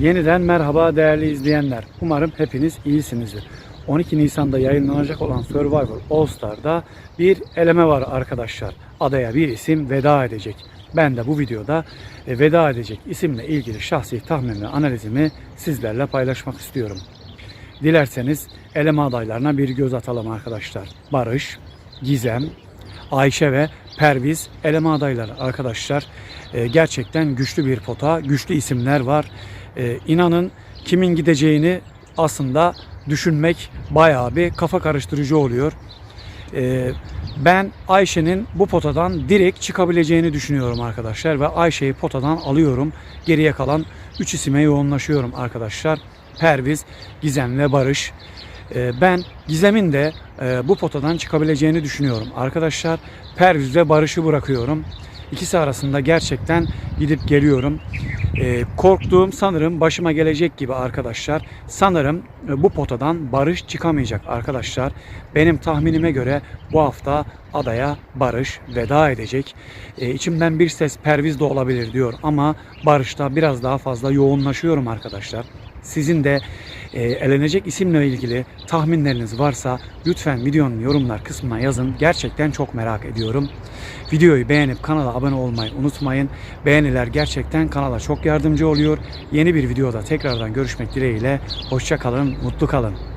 Yeniden merhaba değerli izleyenler. Umarım hepiniz iyisinizdir. 12 Nisan'da yayınlanacak olan Survivor All Star'da bir eleme var arkadaşlar. Adaya bir isim veda edecek. Ben de bu videoda e, veda edecek isimle ilgili şahsi tahmin ve analizimi sizlerle paylaşmak istiyorum. Dilerseniz eleme adaylarına bir göz atalım arkadaşlar. Barış, Gizem, Ayşe ve Perviz eleme adayları arkadaşlar. E, gerçekten güçlü bir pota, güçlü isimler var. E, inanın kimin gideceğini aslında düşünmek bayağı bir kafa karıştırıcı oluyor. E, ben Ayşe'nin bu potadan direkt çıkabileceğini düşünüyorum arkadaşlar ve Ayşe'yi potadan alıyorum. Geriye kalan 3 isime yoğunlaşıyorum arkadaşlar. Perviz, Gizem ve Barış. Ee, Ben Gizem'in de e, bu potadan çıkabileceğini düşünüyorum. Arkadaşlar Perviz ve Barış'ı bırakıyorum. İkisi arasında gerçekten gidip geliyorum. Ee, Korktuğum sanırım başıma gelecek gibi arkadaşlar. Sanırım e, bu potadan Barış çıkamayacak arkadaşlar. Benim tahminime göre bu hafta adaya Barış veda edecek. Ee, içimden bir ses Perviz de olabilir diyor ama Barış'ta biraz daha fazla yoğunlaşıyorum arkadaşlar. Sizin de e, elenecek isimle ilgili tahminleriniz varsa lütfen videonun yorumlar kısmına yazın. Gerçekten çok merak ediyorum. Videoyu beğenip kanala abone olmayı unutmayın. Beğeniler gerçekten kanala çok yardımcı oluyor. Yeni bir videoda tekrardan görüşmek dileğiyle. Hoşça kalın, mutlu kalın.